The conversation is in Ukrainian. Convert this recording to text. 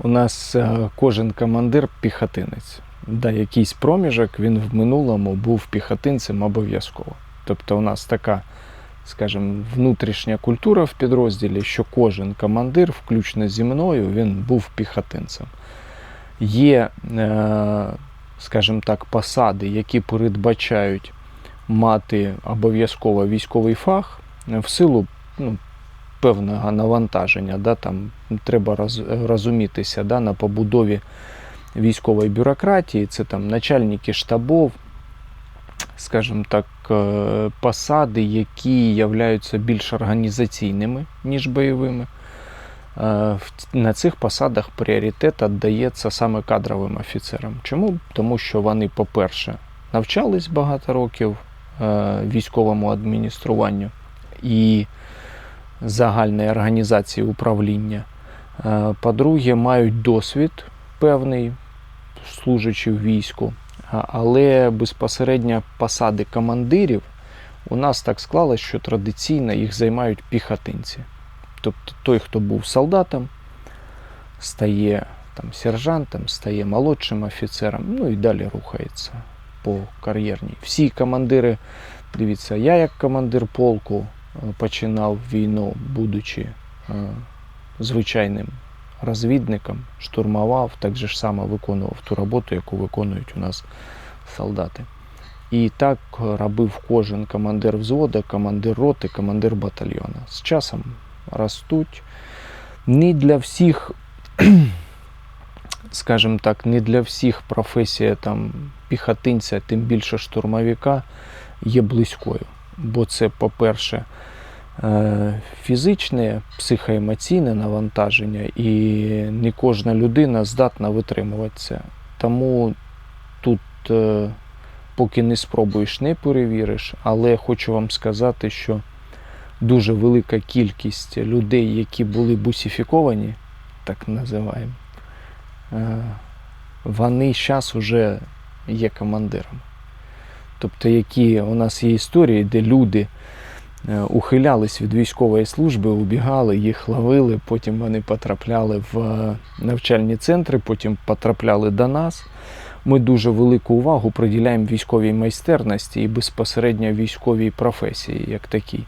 У нас е, кожен командир піхотинець. Да, якийсь проміжок він в минулому був піхотинцем обов'язково. Тобто у нас така, скажімо, внутрішня культура в підрозділі, що кожен командир, включно зі мною, він був піхотинцем. Є, е, скажімо так, посади, які передбачають мати обов'язково військовий фах е, в силу ну, певного навантаження. Да, там треба роз, розумітися да, на побудові військової бюрократії, це там начальники штабів, скажімо так, е, посади, які являються більш організаційними, ніж бойовими. Е, На цих посадах пріоритет віддається саме кадровим офіцерам. Чому? Тому що вони, по-перше, навчались багато років е, військовому адмініструванню і загальної організації управління. Е, По-друге, мають досвід певний, служачи в війську, але безпосередньо посади командирів у нас так склалось, що традиційно їх займають піхотинці. Тобто той, хто був солдатом, стає там, сержантом, стає молодшим офіцером, ну і далі рухається по кар'єрній. Всі командири, дивіться, я як командир полку починав війну, будучи е, звичайним розвідником, штурмував, так же ж само виконував ту роботу, яку виконують у нас солдати. І так робив кожен командир взвода, командир роти, командир батальйона. З часом ростуть. Не для всіх, скажімо так, не для всіх професія там, піхотинця, тим більше штурмовика, є близькою. Бо це, по-перше, е, фізичне, психоемоційне навантаження, і не кожна людина здатна витримувати це. Тому тут, е, поки не спробуєш, не перевіриш, але хочу вам сказати, що дуже велика кількість людей, які були бусифіковані, так називаємо, е, вони зараз вже є командирами. Тобто, які у нас є історії, де люди е, ухилялись від військової служби, убігали, їх ловили, потім вони потрапляли в е, навчальні центри, потім потрапляли до нас. Ми дуже велику увагу приділяємо військовій майстерності і безпосередньо військовій професії, як такій.